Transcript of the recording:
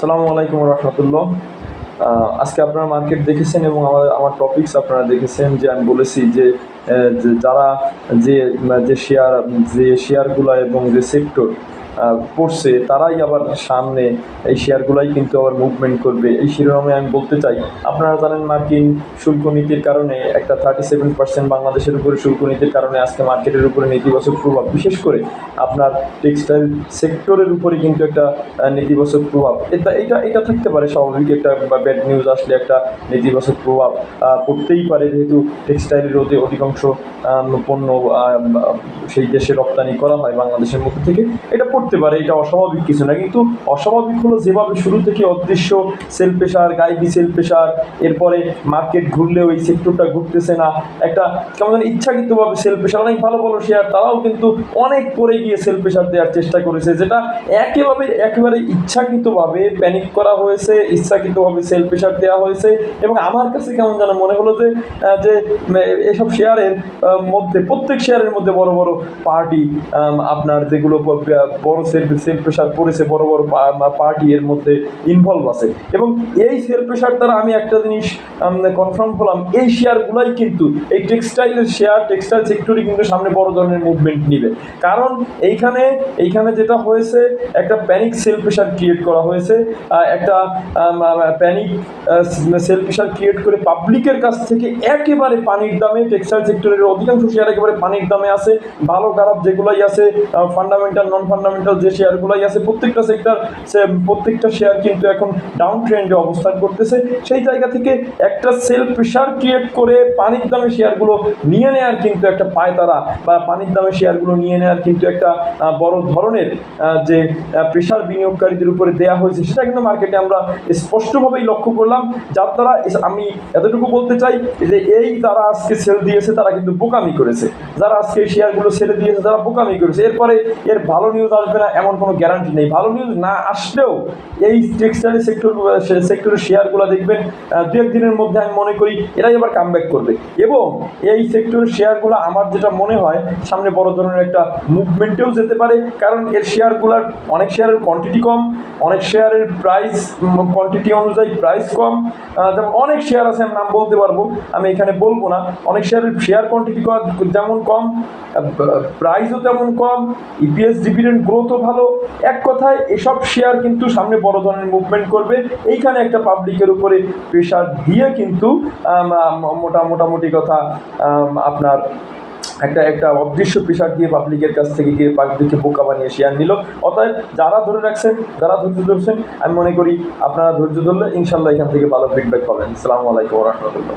সালামু আলাইকুম রহমতুল্লাহ। আজকে আপনারা মার্কেট দেখেছেন এবং আমার আমার টপিকস আপনারা দেখেছেন যে আমি বলেছি যে যারা যে যে শেয়ার যে শেয়ারগুলো এবং যে সেক্টর পড়ছে তারাই আবার সামনে এই শেয়ারগুলাই কিন্তু আবার মুভমেন্ট করবে। এই শিরোনামে আমি বলতে চাই, আপনারা জানেন মার্কিন শুল্ক নীতির কারণে একটা থার্টি সেভেন পার্সেন্ট বাংলাদেশের উপরে শুল্ক নীতির কারণে আজকে মার্কেটের উপরে নেতিবাচক প্রভাব। বিশেষ করে আপনার টেক্সটাইল সেক্টরের উপরে কিন্তু একটা নেতিবাচক প্রভাব। এটা এটা এটা থাকতে পারে, স্বাভাবিক একটা ব্যাড নিউজ আসলে একটা নেতিবাচক প্রভাব। পড়তেই পারে যেহেতু টেক্সটাইলের অধি অধিকাংশ পণ্য সেই দেশে রপ্তানি করা হয় বাংলাদেশের মধ্যে থেকে। এটা পড়তে পারে, এটা অস্বাভাবিক কিছু না। কিন্তু অস্বাভাবিক হলো যেভাবে শুরু থেকে অদৃশ্য সেল প্রেশার গাইবি সেল প্রেশার এরপরে মার্কেট ঘুরলেও এই সেক্টরটা ঘুরতেছে না। একটা কেমন ইচ্ছাকৃতভাবে সেল প্রেশার অনেক ভালো ভালো শেয়ার তারাও কিন্তু অনেক পরে গিয়ে সেল প্রেশার দেওয়ার চেষ্টা করেছে, যেটা একেবারে একেবারে ইচ্ছাকৃতভাবে প্যানিক করা হয়েছে, ইচ্ছাকৃতভাবে সেল প্রেশার দেওয়া হয়েছে। এবং আমার কাছে কেমন যেন মনে হলো যে যে এসব শেয়ারের মধ্যে, প্রত্যেক শেয়ারের মধ্যে বড় বড় পার্টি আপনার যেগুলো বড় সেল সেল প্রেশার পড়েছে, বড় বড় পার্টি এর মধ্যে ইনভলভ আছে। এবং এই সেল প্রেশার দ্বারা আমি একটা জিনিস কনফার্ম হলাম, এই শেয়ারগুলাই কিন্তু, এই টেক্সটাইলের শেয়ার টেক্সটাইল সেক্টরে কিন্তু সামনে বড় ধরনের মুভমেন্ট নিবে। কারণ এইখানে এইখানে যেটা হয়েছে, একটা প্যানিক সেল প্রেশার ক্রিয়েট করা হয়েছে একটা প্যানিক সেল প্রেশার ক্রিয়েট করে পাবলিকের কাছ থেকে একেবারে পানির দামে টেক্সটাইল সেক্টরের অধিকাংশ শেয়ার একেবারে পানির দামে আছে। ভালো খারাপ যেগুলাই আছে ফান্ডামেন্টাল নন ফান্ডামেন্টাল যে শেয়ারগুলাই আছে, প্রত্যেকটা সেক্টর প্রত্যেকটা শেয়ার কিন্তু এখন ডাউন ট্রেন্ডে অবস্থান করতেছে। সেই জায়গা থেকে একটা সেল প্রেশার ক্রিয়েট করে পানির দামে শেয়ারগুলো নিয়ে নেওয়ার কিন্তু একটা পায়তারা বা পানির দামে শেয়ারগুলো নিয়ে নেওয়ার কিন্তু একটা বড় ধরনের যে প্রেশার বিনিয়োগকারীদের উপরে দেয়া হয়েছে, সেটা কিন্তু মার্কেটে আমরা স্পষ্টভাবেই লক্ষ্য করলাম। যার দ্বারা আমি এতটুকু বলতে চাই যে, এই তারা আজকে সেল দিয়েছে, তারা কিন্তু বোকামি করেছে। যারা আজকে শেয়ারগুলো সেলে দিয়েছে, তারা বোকামি করেছে। এরপরে এর ভালো নিউজ না এমন কোনো গ্যারান্টি নেই। ভালো নিউজ না আসলেও এই টেক্সটাইল সেক্টর সেক্টরের শেয়ারগুলো দেখবেন দু একদিনের মধ্যে আমি মনে করি এরাই আবার কামব্যাক করবে। এবং এই সেক্টরের শেয়ারগুলো আমার যেটা মনে হয়, সামনে বড় ধরনের একটা মুভমেন্টেও যেতে পারে। কারণ এর শেয়ারগুলোর অনেক শেয়ারের কোয়ান্টিটি কম, অনেক শেয়ারের প্রাইস কোয়ান্টিটি অনুযায়ী প্রাইস কম। যেমন অনেক শেয়ার আছে, আমি নাম বলতে পারব, আমি এখানে বলব না। অনেক শেয়ারের শেয়ার কোয়ান্টিটি যেমন কম প্রাইসও তেমন কম ইপিএস ডিভিডেন্ড গ্রোথও ভালো, এক কথায় এসব শেয়ার কিন্তু সামনে বড় ধরনের মুভমেন্ট করবে। এইখানে একটা পাবলিকের উপরে প্রেশার দিয়ে কিন্তু মোটা, মোটামুটি কথা আপনার একটা একটা অদৃশ্য প্রেশার দিয়ে পাবলিকের কাছ থেকে গিয়ে পাবলিককে বোকা বানিয়ে শেয়ার নিল। অতএব যারা ধরে রাখছেন, যারা ধৈর্য ধরছেন, আমি মনে করি আপনারা ধৈর্য ধরলে ইনশাল্লাহ এখান থেকে ভালো ফিডব্যাক পাবেন। আসসালামু আলাইকুম রহমতুল্লাহ।